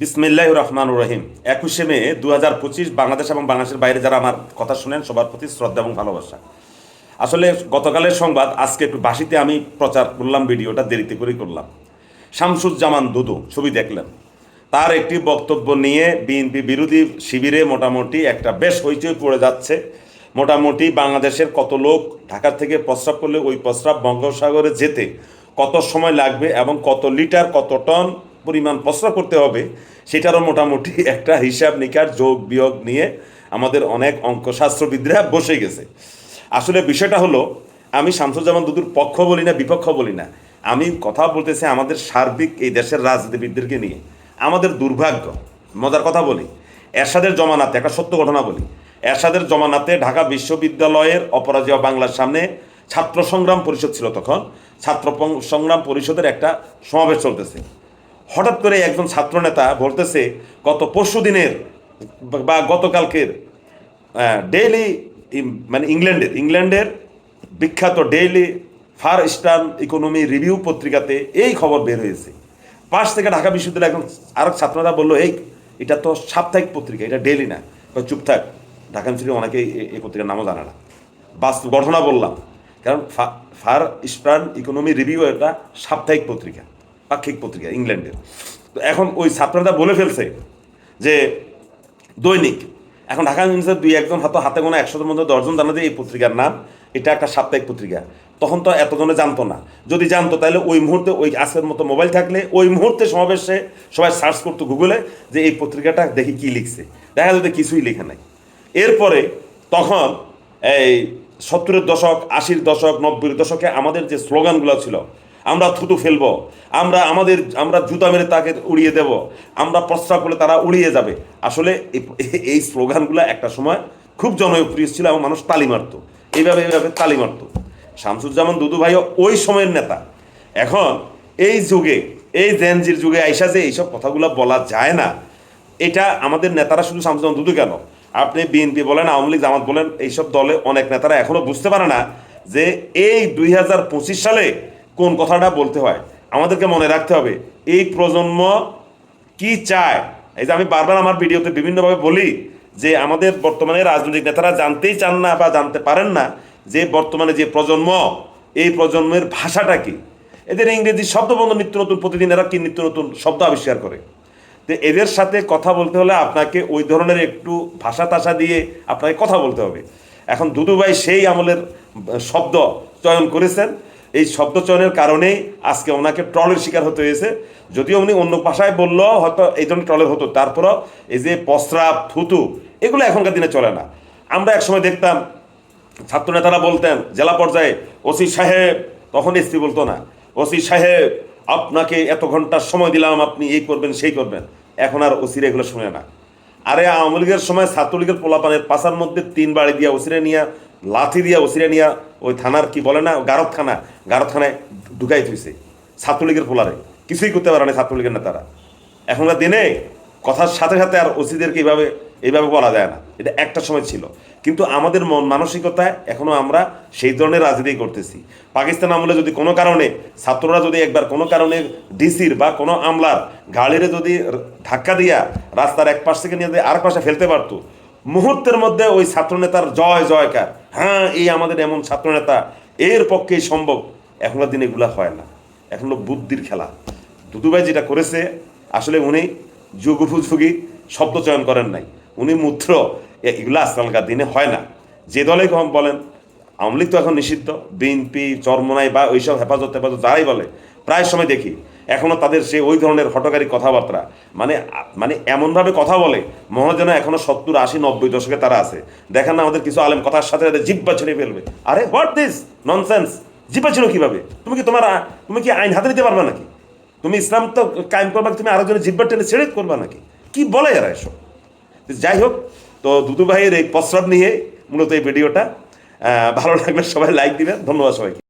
বিসমিল্লাহ রহমান রহিম একুশে মে দু হাজার পঁচিশ বাংলাদেশ এবং বাংলাদেশের বাইরে যারা আমার কথা শুনেন, সবার প্রতি শ্রদ্ধা এবং ভালোবাসা। আসলে গতকালের সংবাদ, আজকে একটু বাসিতে আমি প্রচার করলাম, ভিডিওটা দেরিতে করেই করলাম। শামসুজ্জামান দুদু, ছবি দেখলেন। তার একটি বক্তব্য নিয়ে বিএনপি বিরোধী শিবিরে মোটামুটি একটা বেশ হইচই পড়ে যাচ্ছে। মোটামুটি বাংলাদেশের কত লোক ঢাকা থেকে প্রস্রাব করলে ওই প্রস্রাব বঙ্গোপসাগরে যেতে কত সময় লাগবে এবং কত লিটার, কত টন পরিমাণ প্রস্রাব করতে হবে, সেটারও মোটামুটি একটা হিসাব নিকার যোগ বিয়োগ নিয়ে আমাদের অনেক অঙ্কশাস্ত্রবিদরা বসে গেছে। আসলে বিষয়টা হলো, আমি শামসুজ্জামান দুদুর পক্ষ বলি না, বিপক্ষ বলি না। আমি কথা বলতেছি আমাদের সার্বিক এই দেশের রাজনীতিবিদদেরকে নিয়ে। আমাদের দুর্ভাগ্য, মজার কথা বলি, এরশাদের জমানাতে, একটা সত্য ঘটনা বলি, এরশাদের জমানাতে ঢাকা বিশ্ববিদ্যালয়ের অপরাজয় বাংলার সামনে ছাত্র সংগ্রাম পরিষদ ছিল তখন। ছাত্র সংগ্রাম পরিষদের একটা সমাবেশ চলতেছে। হঠাৎ করে একজন ছাত্রনেতা বলতেছে, গত পরশু দিনের বা গতকালকের ডেইলি মানে ইংল্যান্ডের ইংল্যান্ডের বিখ্যাত daily far eastern economy review পত্রিকাতে এই খবর বের হয়েছে। পাশ থেকে ঢাকা বিশ্ববিদ্যালয় একজন আরেক ছাত্ররা বলল, এই, এটা তো সাপ্তাহিক পত্রিকা, এটা ডেইলি না। চুপ থাক, ঢাকা ইউনিভার্সিটি অনেকেই এই- পত্রিকার নামও জানে না। বাস্তব ঘটনা বললাম, কারণ ফার ইস্টার্ন ইকোনমি রিভিউ এটা সাপ্তাহিক পত্রিকা। পাক্ষিক পত্রিকা ইংল্যান্ডের তো এখন ওই ছাত্ররা বলে ফেলছে যে দৈনিক, এখন ঢাকা ইউনিভার্সিটির দুই একজন হাতে হাতে গোনা একশোর মধ্যে দশজন জানা যে এই পত্রিকার নাম, এটা একটা সাপ্তাহিক পত্রিকা। তখন তো এতজনে জানতো না। যদি জানতো, তাহলে ওই মুহূর্তে ওই আজকের মতো মোবাইল থাকলে ওই মুহূর্তে সমাবেশে সবাই সার্চ করতো গুগলে যে এই পত্রিকাটা দেখি কি লিখছে। দেখা যেত কিছুই লেখা নাই। এরপরে তখন এই সত্তরের দশক, আশির দশক, নব্বইয়ের দশকে আমাদের যে স্লোগানগুলো ছিল আমরা থুতু ফেলব। আমরা আমাদের, আমরা জুতা মেরে তাকে উড়িয়ে দেব। আমরা প্রস্রাব করলে তারা উড়িয়ে যাবে। আসলে এই- স্লোগানগুলো একটা সময় খুব জনপ্রিয় ছিল এবং মানুষ তালি মারতো। এইভাবে এইভাবে তালি মারতো। শামসুজ্জামান দুদু ভাইও ওই সময়ের নেতা। এখন এই যুগে, এই জেনজির যুগে আইসা যে এইসব কথাগুলো বলা যায় না, এটা আমাদের নেতারা শুধু শামসুজ্জামান দুদু কেন? আপনি বিএনপি বলেন, আওয়ামী লীগ, জামাত বলেন, এইসব দলে অনেক নেতারা এখনও বুঝতে পারে না যে এই দুই হাজার পঁচিশ সালে কোন কথাটা বলতে হয়? আমাদেরকে মনে রাখতে হবে, এই প্রজন্ম কি চায়? এই যে আমি বারবার আমার ভিডিওতে বিভিন্নভাবে বলি যে আমাদের বর্তমানে রাজনৈতিক নেতারা জানতেই চান না বা জানতে পারেন না যে বর্তমানে যে প্রজন্ম, এই প্রজন্মের ভাষাটা কি? এদের ইংরেজি শব্দবন্ধ নিত্য নতুন, প্রতিদিন এরা কি নিত্য নতুন শব্দ আবিষ্কার করে? তো এদের সাথে কথা বলতে হলে আপনাকে ওই ধরনের একটু ভাষা তাষা দিয়ে আপনাকে কথা বলতে হবে। এখন দুদুভাই সেই আমলের শব্দ চয়ন করেছেন। এই শব্দ চয়নের কারণেই আজকে ওনাকে ট্রলের শিকার হতে হয়েছে। যদিও উনি অন্য ভাষায় বললেও হয়তো এই ধরনের ট্রলের হতো। তারপরও এই যে প্রস্রাব, থুতু, এগুলো এখনকার দিনে চলে না। আমরা একসময় দেখতাম ছাত্র নেতারা বলতেন, জেলা পর্যায়ে, ওসি সাহেব, তখন এসপি বলতো না, ওসি সাহেব, আপনাকে এত ঘণ্টার সময় দিলাম, আপনি এই করবেন, সেই করবেন। এখন আর ওসিরা এগুলো শুনে না। আরে আওয়ামী লীগের সময় ছাত্রলীগের পোলাপানের পাশার মধ্যে তিন বাড়ি দিয়া ওসিরে নিয়ে লাথি দিয়া ওসিরা নিয়া ওই থানার কি বলে না, গারদ থানা, গারদ থানায় ঢুকাই থুইছে, ছাত্রলীগের পোলারে। কিছুই করতে পারে না ছাত্রলীগের নেতারা। এখনকার দিনে কথার সাথে সাথে আর ওসিদেরকে এইভাবে এইভাবে বলা যায় না। এটা একটা সময় ছিল। কিন্তু আমাদের মন মানসিকতায় এখনও আমরা সেই ধরনের রাজনীতি করতেছি। পাকিস্তান আমলে যদি কোনো কারণে, ছাত্ররা যদি একবার কোনো কারণে ডিসির বা কোনো আমলার গাড়িরে যদি ধাক্কা দিয়া রাস্তার এক পাশ থেকে নিয়ে যদি আর পাশে ফেলতে পারতো মুহূর্তের মধ্যে ওই ছাত্রনেতার জয়, জয়কার। হ্যাঁ এই আমাদের এমন ছাত্রনেতা, এর পক্ষেই সম্ভব। এখনকার দিনে এগুলা হয় না। এখন বুদ্ধির খেলা। দুদুভাই যেটা করেছে, আসলে উনি যুগ শব্দ চয়ন করেন নাই। উনি মূত্র এগুলো আজকালকার দিনে হয় না। যে দলে কম বলেন, আওয়ামী লীগ তো এখন নিষিদ্ধ। বিএনপি, চরমনাই বা ওইসব হেফাজত হেফাজত যারাই বলে, প্রায় সময় দেখি। এখনও তাদের সে ওই ধরনের হটকারী কথাবার্তা। মানে মানে এমনভাবে কথা বলে, মনে যেন এখনও সত্তর, আশি, নব্বই দশকে তারা আছে। দেখেন না আমাদের কিছু আলেম কথার সাথে সাথে জিব্বা ছেড়ে ফেলবে। আরে হোয়াট দিস ননসেন্স জিব্বা ছিল কীভাবে? তুমি কি তোমার, তুমি কি আইন হাতে নিতে পারবে নাকি? তুমি ইসলাম তো কায়েম করবা তুমি আরেকজনের জিব্বা টেনে ছেড়ে করবা নাকি? কি বলে এরা এসব? যাই হোক, তো দুদু ভাইয়ের এই প্রস্রাব নিয়ে মূলত এই ভিডিওটা ভালো লাগলে সবাই লাইক দিবেন। ধন্যবাদ সবাইকে।